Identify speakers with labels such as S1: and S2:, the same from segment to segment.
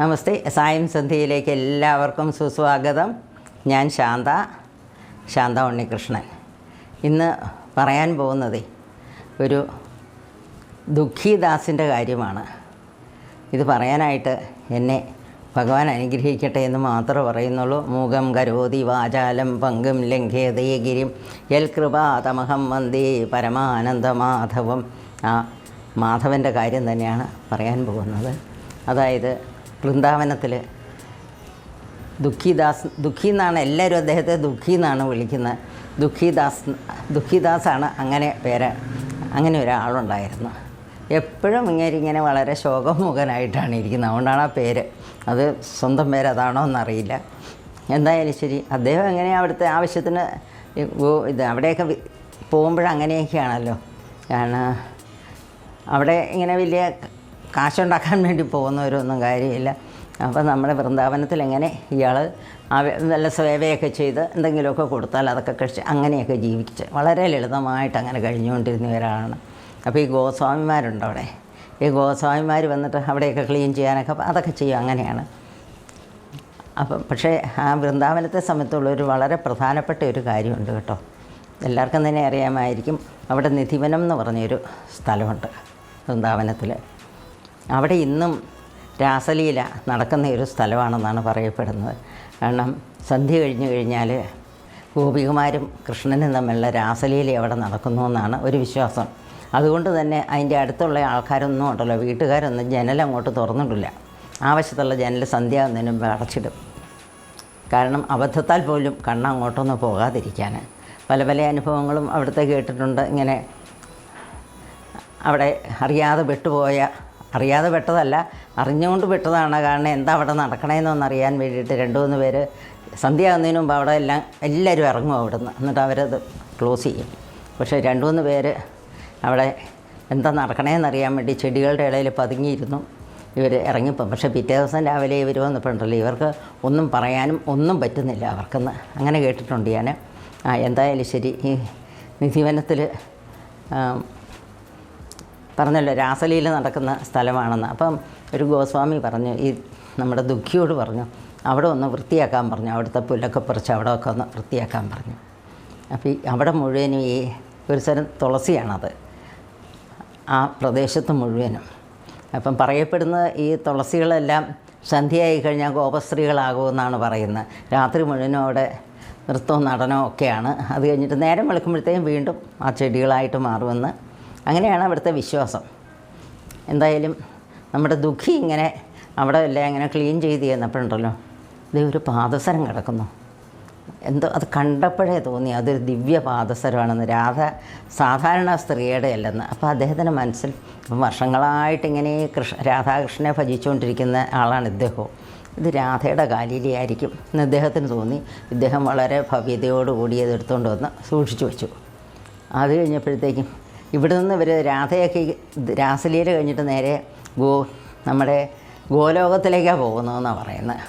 S1: നമസ്തേ. സായം സന്ധ്യയിലേക്ക് എല്ലാവർക്കും സുസ്വാഗതം. ഞാൻ ശാന്ത ശാന്ത ഉണ്ണികൃഷ്ണൻ. ഇന്ന് പറയാൻ പോകുന്നത് ഒരു ദുഃഖിദാസിന്റെ കാര്യമാണ്. ഇത് പറയാനായിട്ട് എന്നെ ഭഗവാൻ അനുഗ്രഹിക്കട്ടെ എന്ന് മാത്രമേ പറയുന്നുള്ളൂ. മൂകം കരോതി വാചാലം പങ്കും ലംഘേതയഗിരിം യൽ കൃപാതമഹം വന്ദേ പരമാനന്ദമാധവം. ആ മാധവന്റെ കാര്യം തന്നെയാണ് പറയാൻ പോകുന്നത്. അതായത് വൃന്ദാവനത്തിൽ ദുഃഖിദാസ് ദുഃഖി എന്നാണ് എല്ലാവരും അദ്ദേഹത്തെ ദുഃഖി എന്നാണ് വിളിക്കുന്നത്. ദുഃഖിദാസ് ദുഃഖിദാസാണ് അങ്ങനെ പേര് അങ്ങനെ ഒരാളുണ്ടായിരുന്നു. എപ്പോഴും ഇങ്ങനെ ഇങ്ങനെ വളരെ ശോകമുഖനായിട്ടാണ് ഇരിക്കുന്നത്. അതുകൊണ്ടാണ് ആ പേര്. അത് സ്വന്തം പേര് അതാണോ എന്നറിയില്ല. എന്തായാലും ശരി അദ്ദേഹം എങ്ങനെ അവിടുത്തെ ആവശ്യത്തിന് ഇത് അവിടെയൊക്കെ പോകുമ്പോഴങ്ങനെയൊക്കെയാണല്ലോ കാരണം അവിടെ ഇങ്ങനെ വലിയ കാശുണ്ടാക്കാൻ വേണ്ടി പോകുന്നവരൊന്നും കാര്യമില്ല. അപ്പോൾ നമ്മുടെ വൃന്ദാവനത്തിൽ എങ്ങനെ ഇയാൾ നല്ല സേവയൊക്കെ ചെയ്ത് എന്തെങ്കിലുമൊക്കെ കൊടുത്താൽ അതൊക്കെ കഴിച്ച് അങ്ങനെയൊക്കെ ജീവിച്ച് വളരെ ലളിതമായിട്ട് അങ്ങനെ കഴിഞ്ഞുകൊണ്ടിരുന്ന ഒരാളാണ്. അപ്പോൾ ഈ ഗോസ്വാമിമാരുണ്ട് അവിടെ? ഈ ഗോസ്വാമിമാർ വന്നിട്ട് അവിടെയൊക്കെ ക്ലീൻ ചെയ്യാനൊക്കെ അതൊക്കെ ചെയ്യും അങ്ങനെയാണ്. അപ്പം പക്ഷേ ആ വൃന്ദാവനത്തെ സംബന്ധിച്ചുള്ള ഒരു വളരെ പ്രധാനപ്പെട്ട ഒരു കാര്യമുണ്ട് കേട്ടോ. എല്ലാവർക്കും തന്നെ അറിയാമായിരിക്കും അവിടെ നിധിവനം എന്ന് പറഞ്ഞൊരു സ്ഥലമുണ്ട് വൃന്ദാവനത്തിൽ അവിടെ ഇന്നും രാസലീല നടക്കുന്ന ഒരു സ്ഥലമാണെന്നാണ് പറയപ്പെടുന്നത്. കാരണം സന്ധ്യ കഴിഞ്ഞു കഴിഞ്ഞാൽ ഗോപികുമാരും കൃഷ്ണനും തമ്മിലുള്ള രാസലീല അവിടെ നടക്കുന്നു എന്നാണ് ഒരു വിശ്വാസം. അതുകൊണ്ട് തന്നെ അതിന്റെ അടുത്തുള്ള ആൾക്കാരൊന്നും ഉണ്ടല്ലോ വീട്ടുകാരൊന്നും ജനൽ അങ്ങോട്ട് തുറന്നിട്ടില്ല ആവശ്യത്തുള്ള ജനൽ സന്ധ്യ മുമ്പ് അടച്ചിടും. കാരണം അബദ്ധത്താൽ പോലും കണ്ണ് അങ്ങോട്ടൊന്നും പോകാതിരിക്കാൻ പല പല അനുഭവങ്ങളും അവിടുത്തെ കേട്ടിട്ടുണ്ട്. ഇങ്ങനെ അവിടെ അറിയാതെ വിട്ടുപോയ അറിയാതെ പെട്ടതല്ല. അറിഞ്ഞുകൊണ്ട് വിട്ടതാണ് കാരണം എന്താ അവിടെ നടക്കണേന്നൊന്ന് അറിയാൻ വേണ്ടിയിട്ട് രണ്ട് മൂന്ന് പേര് സന്ധ്യയാകുന്നതിന് മുമ്പ് അവിടെ എല്ലാം എല്ലാവരും ഇറങ്ങും അവിടുന്ന്. എന്നിട്ട് അവരത് ക്ലോസ് ചെയ്യും. പക്ഷേ രണ്ട് മൂന്ന് പേര് അവിടെ എന്താ നടക്കണേന്നറിയാൻ വേണ്ടി ചെടികളുടെ ഇടയിൽ പതുങ്ങിയിരുന്നു. ഇവർ ഇറങ്ങിപ്പം പക്ഷേ പിറ്റേ ദിവസം രാവിലെ ഇവർ വന്നപ്പോഴുണ്ടല്ലോ ഇവർക്ക് ഒന്നും പറയാനും ഒന്നും പറ്റുന്നില്ല അവർക്കെന്ന്. അങ്ങനെ കേട്ടിട്ടുണ്ട് ഞാൻ എന്തായാലും ശരി. ഈ നിധിവനത്തിൽ പറഞ്ഞല്ലോ രാസലീല നടക്കുന്ന സ്ഥലമാണെന്ന്. അപ്പം ഒരു ഗോസ്വാമി പറഞ്ഞു ഈ നമ്മുടെ ദുഃഖിയോട് പറഞ്ഞു അവിടെ ഒന്ന് വൃത്തിയാക്കാൻ പറഞ്ഞു അവിടുത്തെ പുല്ലൊക്കെ പറിച്ച് അവിടെ ഒക്കെ ഒന്ന് വൃത്തിയാക്കാൻ പറഞ്ഞു. അപ്പോൾ ഈ അവിടെ മുഴുവനും ഈ ഒരു സ്ഥലം തുളസിയാണത്. ആ പ്രദേശത്ത് മുഴുവനും. അപ്പം പറയപ്പെടുന്ന ഈ തുളസികളെല്ലാം സന്ധ്യയായി കഴിഞ്ഞാൽ ഗോപസ്ത്രീകളാകുമെന്നാണ് പറയുന്നത്. രാത്രി മുഴുവനും അവിടെ നൃത്തവും നടനവും ഒക്കെയാണ്. അത് കഴിഞ്ഞിട്ട് നേരം വെളുക്കുമ്പോഴത്തേക്കും വീണ്ടും ആ ചെടികളായിട്ട് മാറുമെന്ന് അങ്ങനെയാണ് അവിടുത്തെ വിശ്വാസം. എന്തായാലും നമ്മുടെ ദുഃഖി ഇങ്ങനെ അവിടെ എല്ലാം ഇങ്ങനെ ക്ലീൻ ചെയ്ത് ചെന്നപ്പോഴുണ്ടല്ലോ. ഇതേ ഒരു പാദസരം കിടക്കുന്നു. എന്തോ അത് കണ്ടപ്പോഴേ തോന്നി. അതൊരു ദിവ്യ പാദസരമാണെന്ന്. രാധ സാധാരണ സ്ത്രീയുടെ അല്ലെന്ന്. അപ്പോൾ അദ്ദേഹത്തിന്റെ മനസ്സിൽ വർഷങ്ങളായിട്ട് ഇങ്ങനെ കൃഷ്ണ രാധാകൃഷ്ണനെ ഭജിച്ചുകൊണ്ടിരിക്കുന്ന ആളാണ് ഇദ്ദേഹവും. ഇത് രാധയുടെ കാലിലിയായിരിക്കും എന്ന് ഇദ്ദേഹത്തിന് തോന്നി. ഇദ്ദേഹം വളരെ ഭവ്യതയോടുകൂടി അത് എടുത്തുകൊണ്ട് വന്ന് സൂക്ഷിച്ചു വെച്ചു. അത് കഴിഞ്ഞപ്പോഴത്തേക്കും ഇവിടെ നിന്ന് ഇവർ രാധയൊക്കെ രാസലീല കഴിഞ്ഞിട്ട് നേരെ ഗോ നമ്മുടെ ഗോലോകത്തിലേക്കാണ് പോകുന്നതെന്നാണ് പറയുന്നത്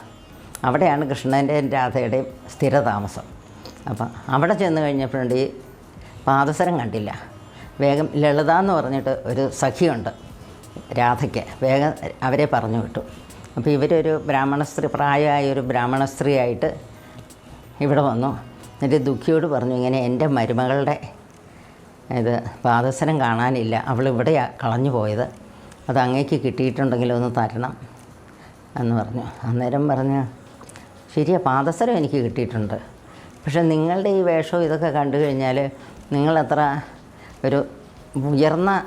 S1: അവിടെയാണ് കൃഷ്ണന്റെയും രാധയുടെയും സ്ഥിരതാമസം. അപ്പം അവിടെ ചെന്ന് കഴിഞ്ഞപ്പോഴുണ്ട് ഈ പാദസരം കണ്ടില്ല. വേഗം ലളിത എന്ന് പറഞ്ഞിട്ട് ഒരു സഖിയുണ്ട് രാധയ്ക്ക്. വേഗം അവരെ പറഞ്ഞു വിട്ടു. അപ്പോൾ ഇവരൊരു ബ്രാഹ്മണ സ്ത്രീ പ്രായമായ ഒരു ബ്രാഹ്മണ സ്ത്രീയായിട്ട് ഇവിടെ വന്നു. എന്നിട്ട് ദുഃഖിയോട് പറഞ്ഞു ഇങ്ങനെ എന്റെ മരുമകളുടെ ഇത് പാദസരം കാണാനില്ല. അവൾ ഇവിടെയാണ് കളഞ്ഞു പോയത്. അത് അങ്ങേക്ക് കിട്ടിയിട്ടുണ്ടെങ്കിൽ ഒന്ന് തരണം എന്ന് പറഞ്ഞു. അന്നേരം പറഞ്ഞു ശരിയാ പാദസരം എനിക്ക് കിട്ടിയിട്ടുണ്ട്. പക്ഷേ നിങ്ങളുടെ ഈ വേഷവും ഇതൊക്കെ കണ്ടു കഴിഞ്ഞാൽ നിങ്ങളത്ര ഒരു ഉയർന്ന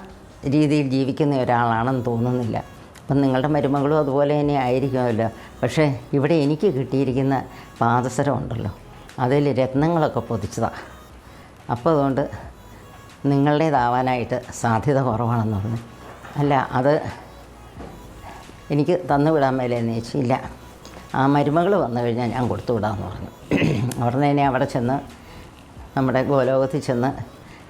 S1: രീതിയിൽ ജീവിക്കുന്ന ഒരാളാണെന്ന് തോന്നുന്നില്ല. അപ്പം നിങ്ങളുടെ മരുമകളും അതുപോലെ തന്നെ ആയിരിക്കുമല്ലോ. പക്ഷേ ഇവിടെ എനിക്ക് കിട്ടിയിരിക്കുന്ന പാദസരം ഉണ്ടല്ലോ. അതിൽ രത്നങ്ങളൊക്കെ പൊതിച്ചതാണ് അപ്പോൾ അതുകൊണ്ട് നിങ്ങളുടേതാവാനായിട്ട് സാധ്യത കുറവാണെന്ന് പറഞ്ഞു. അല്ല അത് എനിക്ക് തന്നു വിടാൻ മേലെന്ന് ചോദിച്ചു ഇല്ല. ആ മരുമകൾ വന്നു കഴിഞ്ഞാൽ ഞാൻ കൊടുത്തു വിടാമെന്ന് പറഞ്ഞു. അവിടുന്ന് തന്നെ അവിടെ ചെന്ന് നമ്മുടെ ഗോലോകത്തിൽ ചെന്ന്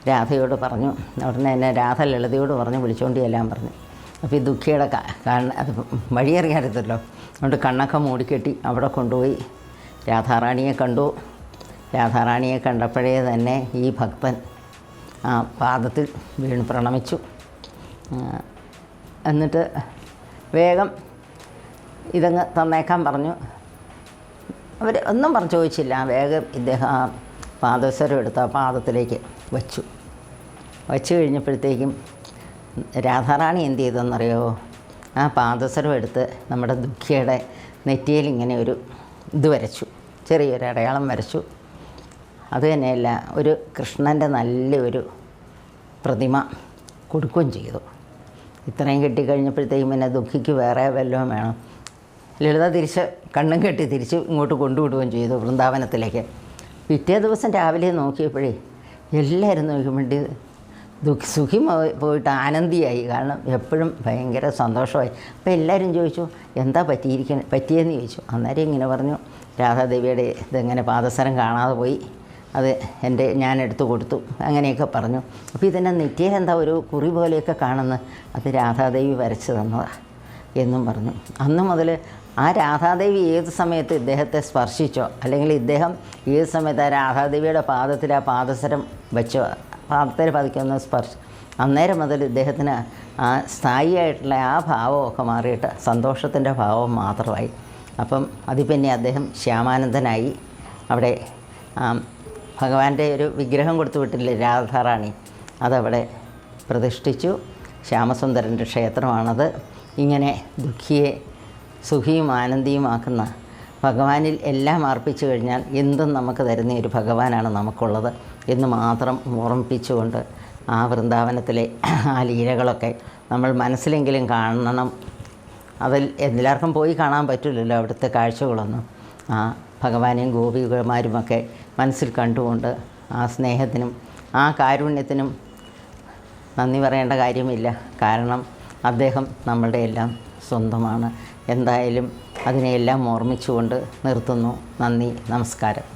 S1: രാധയോട് പറഞ്ഞു. അവിടുന്ന് തന്നെ രാധ ലളിതയോട് പറഞ്ഞു വിളിച്ചുകൊണ്ട് എല്ലാം പറഞ്ഞു. അപ്പോൾ ഈ ദുഃഖിയുടെ കാണ അത് വഴിയറിയാറിയല്ലോ അതുകൊണ്ട് കണ്ണൊക്കെ മൂടിക്കെട്ടി അവിടെ കൊണ്ടുപോയി. രാധാറാണിയെ കണ്ടു. രാധാറാണിയെ കണ്ടപ്പോഴേ തന്നെ ഈ ഭക്തൻ പാദത്തിൽ വീണ് പ്രണമിച്ചു. എന്നിട്ട് വേഗം ഇതങ്ങ് തന്നേക്കാൻ പറഞ്ഞു. അവർ ഒന്നും പറഞ്ഞു ചോദിച്ചില്ല. വേഗം ഇദ്ദേഹം ആ പാദസരം എടുത്ത് ആ പാദത്തിലേക്ക് വച്ചു. വച്ചു കഴിഞ്ഞപ്പോഴത്തേക്കും രാധാറാണി എന്ത് ചെയ്തെന്നറിയോ ആ പാദസരം എടുത്ത് നമ്മുടെ ദുഃഖിയുടെ നെറ്റിയിൽ ഇങ്ങനെ ഒരു ഇത് വരച്ചു. ചെറിയൊരു അടയാളം വരച്ചു. അത് തന്നെയല്ല ഒരു കൃഷ്ണന്റെ നല്ലൊരു പ്രതിമ കൊടുക്കുകയും ചെയ്തു. ഇത്രയും കിട്ടിക്കഴിഞ്ഞപ്പോഴത്തേക്കും പിന്നെ ദുഃഖിക്ക് വേറെ വല്ലതും വേണം. ലളിത തിരിച്ച് കണ്ണും കെട്ടി തിരിച്ച് ഇങ്ങോട്ട് കൊണ്ടുവിടുകയും ചെയ്തു വൃന്ദാവനത്തിലേക്ക്. പിറ്റേ ദിവസം രാവിലെ നോക്കിയപ്പോഴേ എല്ലാവരും നോക്കുമ്പോണ്ടി ദുഃഖി സുഖി പോയിട്ട് ആനന്ദിയായി. കാരണം എപ്പോഴും ഭയങ്കര സന്തോഷമായി. അപ്പോൾ എല്ലാവരും ചോദിച്ചു എന്താ പറ്റിയിരിക്കണ പറ്റിയെന്ന് ചോദിച്ചു. അന്നേരം ഇങ്ങനെ പറഞ്ഞു രാധാദേവിയുടെ ഇതെങ്ങനെ പാദസരം കാണാതെ പോയി? അത് എന്റെ ഞാൻ എടുത്തു കൊടുത്തു. അങ്ങനെയൊക്കെ പറഞ്ഞു. അപ്പോൾ ഇതിന്റെ നെറ്റിയിൽ എന്താ ഒരു കുറി പോലെയൊക്കെ കാണുന്നത്? അത് രാധാദേവി വരച്ചു തന്നതാണ് എന്നും പറഞ്ഞു. അന്ന് മുതൽ ആ രാധാദേവി ഏത് സമയത്ത് ഇദ്ദേഹത്തെ സ്പർശിച്ചോ അല്ലെങ്കിൽ ഇദ്ദേഹം ഏത് സമയത്ത് ആ രാധാദേവിയുടെ പാദത്തിൽ ആ പാദസരം വെച്ചോ പാദത്തിൽ പതിക്കുന്ന സ്പർശം അന്നേരം മുതൽ ഇദ്ദേഹത്തിന് ആ സ്ഥായിയായിട്ടുള്ള ആ ഭാവമൊക്കെ മാറിയിട്ട് സന്തോഷത്തിന്റെ ഭാവം മാത്രമായി. അപ്പം അതിൽ പിന്നെ അദ്ദേഹം ശ്യാമാനന്ദനായി അവിടെ ഭഗവാന്റെ ഒരു വിഗ്രഹം കൊടുത്തു വിട്ടില്ലേ രാധാറാണി അതവിടെ പ്രതിഷ്ഠിച്ചു. ശ്യാമസുന്ദരന്റെ ക്ഷേത്രമാണത്. ഇങ്ങനെ ദുഃഖിയെ സുഖിയും ആനന്ദിയുമാക്കുന്ന ഭഗവാനിൽ എല്ലാം അർപ്പിച്ചു കഴിഞ്ഞാൽ എന്തും നമുക്ക് തരുന്ന ഒരു ഭഗവാനാണ് നമുക്കുള്ളത് എന്ന് മാത്രം ഓർമ്മിപ്പിച്ചുകൊണ്ട് ആ വൃന്ദാവനത്തിലെ ആ ലീലകളൊക്കെ നമ്മൾ മനസ്സിലെങ്കിലും കാണണം. അതിൽ എല്ലാവർക്കും പോയി കാണാൻ പറ്റില്ലല്ലോ അവിടുത്തെ കാഴ്ചകളൊന്നും. ആ ഭഗവാനെയും ഗോപികമാരുമൊക്കെ മനസ്സിൽ കണ്ടുകൊണ്ട് ആ സ്നേഹത്തിനും ആ കാരുണ്യത്തിനും നന്ദി പറയേണ്ട കാര്യമില്ല. കാരണം അദ്ദേഹം നമ്മളുടെ എല്ലാം സ്വന്തമാണ്. എന്തായാലും അതിനെയെല്ലാം ഓർമ്മിച്ചുകൊണ്ട് നിർത്തുന്നു. നന്ദി നമസ്കാരം.